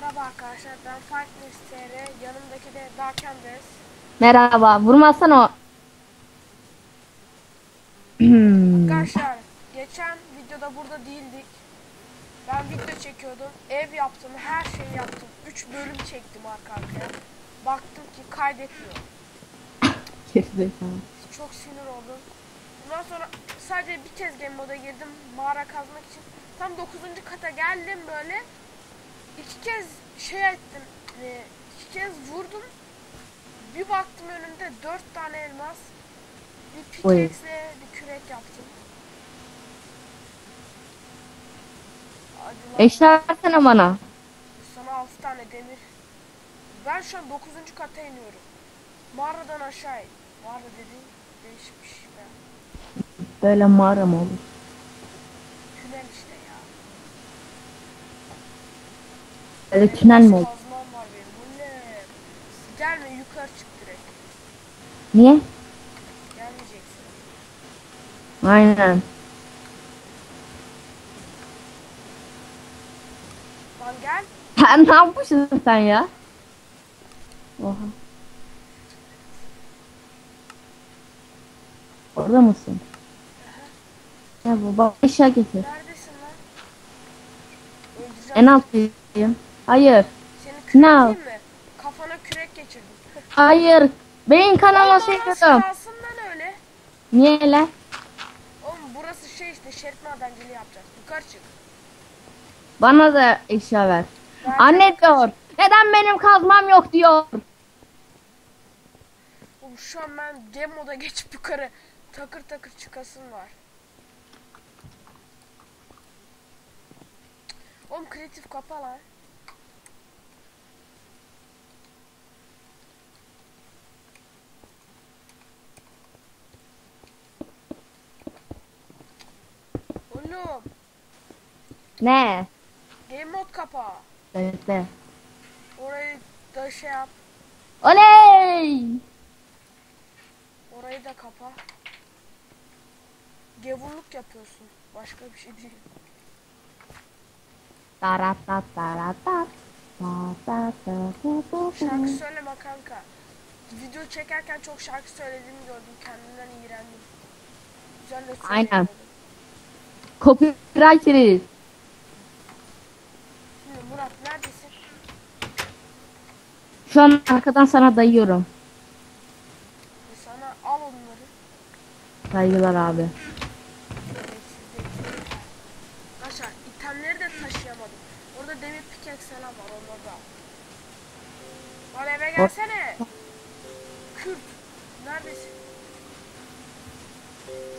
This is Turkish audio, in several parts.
Merhaba arkadaşlar ben Farkness TR yanımdaki de Darkendes. Merhaba. Vurmazsan o. Arkadaşlar geçen videoda burada değildik. Ben video çekiyordum. Ev yaptım, her şeyi yaptım. 3 bölüm çektim arka arkaya. Baktım ki kaydetmiyor. Gerizekalı. Çok sinir oldum. Ondan sonra sadece bir kez game moda girdim mağara kazmak için. Tam 9. kata geldim böyle. İki kez şey ettim. e, iki kez vurdum. Bir baktım önümde 4 tane elmas. Bir pickaxe'le bir kürek yaptım. Lan. Eşya versene bana. Sana 6 tane demir. Ben şu an 9. kata iniyorum. Mağaradan aşağı in. Mağara dediğin değişikmiş be. Böyle mağara mı olur? Tünel işte ya. Böyle tünel mi olur? Kazmam var benim. Bu ne? Gelme yukarı çık direkt. Niye? Gelmeyeceksin. Aynen. Lan gel. Sen ne yapmışsın sen ya? Oha. Orada mısın? Ya bu bak eşya getir. Neredesin lan? En alttayım. Hayır. Seni kürek değil mi? Kafana kürek geçirdim. Hayır. Beyin kanaması yapıyorum. kalsın lan öyle. Niye lan? Oğlum burası şey işte şerit madenciliği yapacağız. Yukarı çık. Bana da eşya ver. Ben- Anne diyor. Neden benim kazmam yok diyor. Oğlum şu an ben game moda geçip yukarı takır takır çıkasım var. Oğlum kreatif kapa lan. Oğlum Ne? game mod kapa. Evet de. Orayı da şey yap. Oley! Orayı da kapa. Gevurluk yapıyorsun. Başka bir şey değil. Taratat taratat. Ta ta ta ta ta Şarkı söyleme kanka. Video çekerken çok şarkı söylediğimi gördüm. Kendimden iğrendim. Güzel de Aynen. söyleyemedim. Copyright yeriz. Şimdi Murat neredesin? Şu an arkadan sana dayıyorum. E sana al onları. Saygılar abi. Arkadaşlar itemleri de taşıyamadım. Orada demir pickaxe falan var onları da al. Lan eve gelsene. Kürt. Neredesin?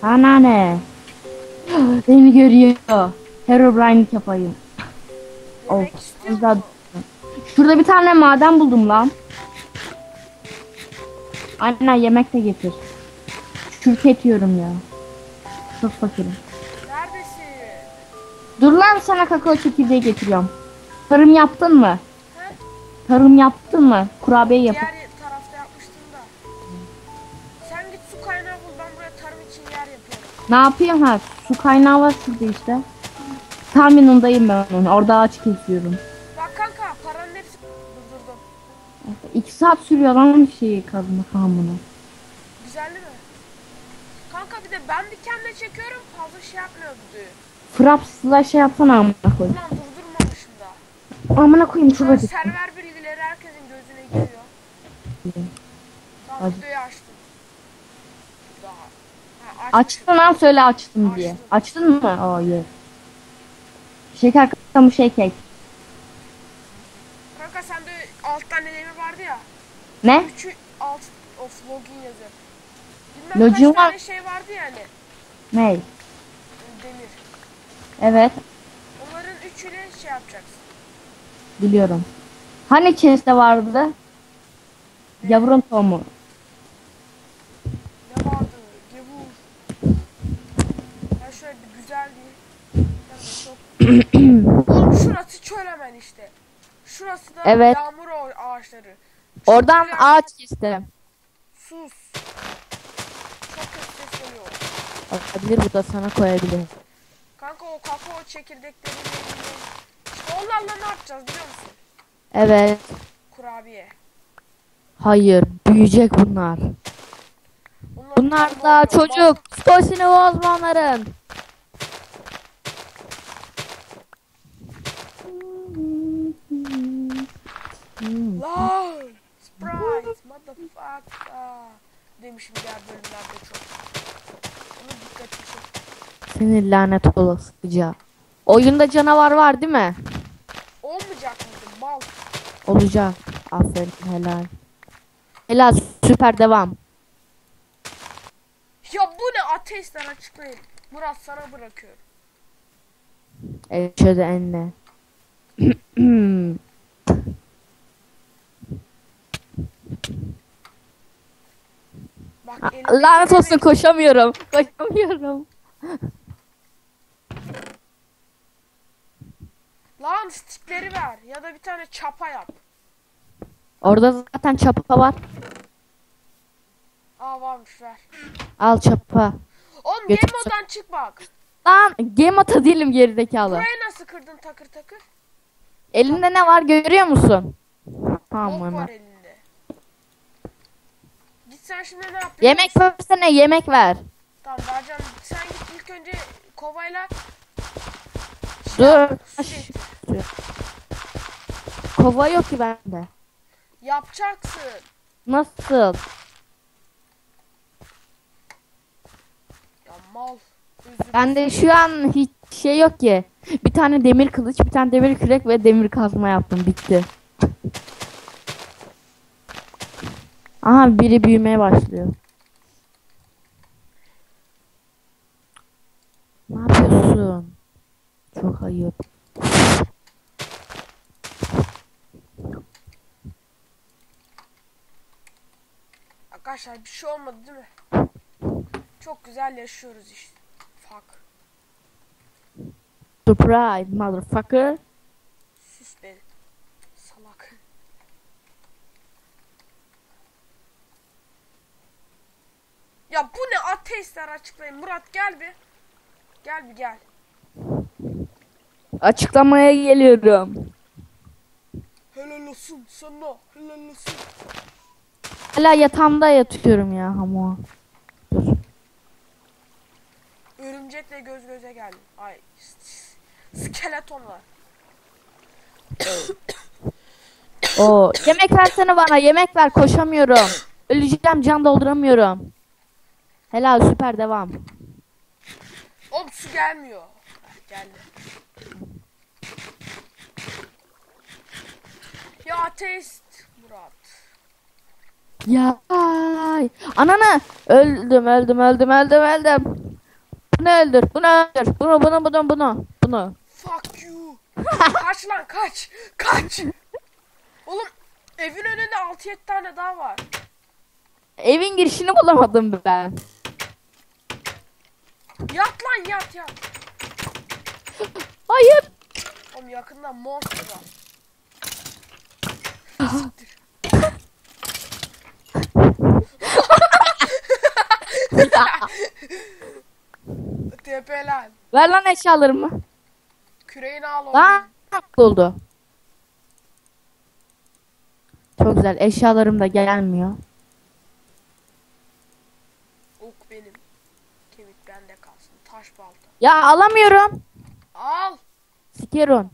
Sana ne? Beni görüyor. Herobrine'lik yapayım. Of, musun? Şurada bir tane maden buldum lan. Aynen yemek de getir. Çürük yiyorum ya. Çok fakirim. Neredesin? Dur lan sana kakao çekirdeği getiriyorum. Tarım yaptın mı? He? Tarım yaptın mı? Kurabiye yap. Diğer tarafta yapmıştım da. Sen git su kaynağı bul ben buraya tarım için yer yapıyorum. Ne ha? Su kaynağı var şurada işte. Tam yanındayım ben onun. Orada ağaç kesiyorum. Bak kanka paranın hepsi durdurdum. İki saat sürüyor lan şeyi kazmak hamını. Güzel değil mi? Kanka bir de ben dikenle çekiyorum fazla şey yapmıyor videoyu. Fraps'la şey yapsana amına koy. Ulan durdurmamışım da. Amına koyayım çok acıktım. server bilgileri herkesin gözüne giriyor. Tamam videoyu açtım. Daha. Açtın lan söyle açtım diye. Açtın mı? Oo ye. Şeker kamu kek. Kanka sende 6 tane demir vardı ya. Ne? 3'ü alt of login yazıyor. Bilmem Login kaç tane var. şey vardı yani. Ne? Demir. Evet. Onların üçüyle şey yapacaksın. Biliyorum. Hani chest'te vardı? Yavrum tohumu. Ne vardı? Gevur. Ben şöyle bir güzel bir... Ben de çok... Oğlum şurası çöl hemen işte. Şurası da Evet. yağmur ağa- ağaçları. Çok Oradan güzel. ağaç kestim. Sus. Çok kötü ses geliyor. Olabilir bu da sana koyabilir. Kanka o kakao çekirdekleri işte onlarla ne yapacağız biliyor musun? Evet. Kurabiye. Hayır. Büyüyecek bunlar. Bunlar, Bunlar tam da oluyor. çocuk. Stosini bozma onların. Lan! Sprite! Motherfucker! Demişim diğer bölümlerde çok. Onu dikkatli çek. Senin lanet olasıca. Oyunda canavar var değil mi? Olmayacak mıydı? Mal. Olacak. Aferin helal. Helal süper devam. Ya bu ne ateistler açıklayın. Murat sana bırakıyorum. Eşhedü enne. Bak elimde Lanet olsun koşamıyorum. Koşamıyorum. Lan stikleri ver ya da bir tane çapa yap. Orada zaten çapa var. Aa varmış ver. Al çapa. Oğlum Götür- game modan çık bak. Lan game ata değilim gerizekalı. Burayı nasıl kırdın takır takır? Elinde ne var görüyor musun? Ok Tamam. var elinde. Sen şimdi ne yap? biliyor Yemek versene yemek ver. Tamam vereceğim. Sen git ilk önce kovayla Dur. su getir. Kova yok ki bende. Yapacaksın. Nasıl? Ya mal. Üzüm. Bende şu an hiç şey yok ki. Bir tane demir kılıç, bir tane demir kürek ve demir kazma yaptım. Bitti. Aha biri büyümeye başlıyor. Ne yapıyorsun? Çok ayıp. Arkadaşlar bir şey olmadı değil mi? Çok güzel yaşıyoruz işte. Fuck. Surprise motherfucker. Sus be. Salak. Ya bu ne ateistler açıklayın. Murat gel bir. Gel bir gel. Açıklamaya geliyorum. Helal olsun sana. Helal olsun. Hala yatağımda yatıyorum ya ama. Dur. Örümcekle göz göze geldim. Ay. Skeletonlar. Oo, yemek versene bana yemek ver koşamıyorum. Öleceğim can dolduramıyorum. Helal süper devam. Oğlum su gelmiyor. Heh, geldi. Ya ateist Murat. Ya ay. Ananı öldüm öldüm öldüm öldüm öldüm. Bunu öldür bunu öldür. Bunu bunu bunu bunu. Bunu. Fuck you. kaç lan kaç. Kaç. Oğlum evin önünde 6-7 tane daha var. Evin girişini bulamadım ben. Yat lan yat yat. Hayır. Oğlum yakında monster var. TP lan. Ver lan eşyalarımı. Küreğini al oğlum. Lan oldu. Çok güzel. Eşyalarım da gelmiyor. Ok benim. Kemik bende kalsın. Taş balta. Ya alamıyorum. Al. Sikeron.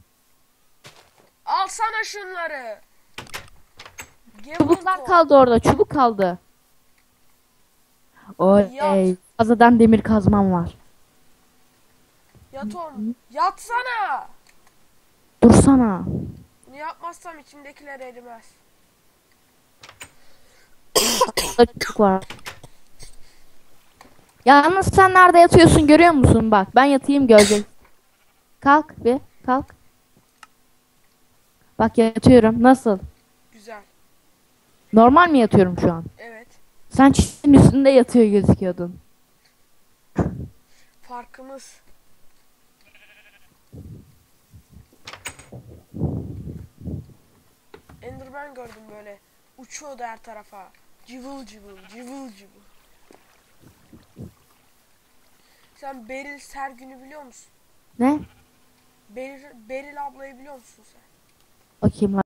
Al sana şunları. Çubuklar kaldı orada. Çubuk kaldı. Oley. Yat. Fazladan demir kazmam var. Yat oğlum. Yatsana. Dursana. Bunu yapmazsam içimdekiler erimez. Çubuk var. Yalnız sen nerede yatıyorsun görüyor musun? Bak ben yatayım görecek. Kalk bir kalk. Bak yatıyorum. Nasıl? Güzel. Normal mi yatıyorum şu an? Evet. Sen çitin üstünde yatıyor gözüküyordun. Farkımız. Enderman gördüm böyle. Uçuyordu her tarafa. Cıvıl cıvıl, cıvıl cıvıl. Sen Beril Sergün'ü biliyor musun? Ne? Beril, Beril ablayı biliyor musun sen? Bakayım lan.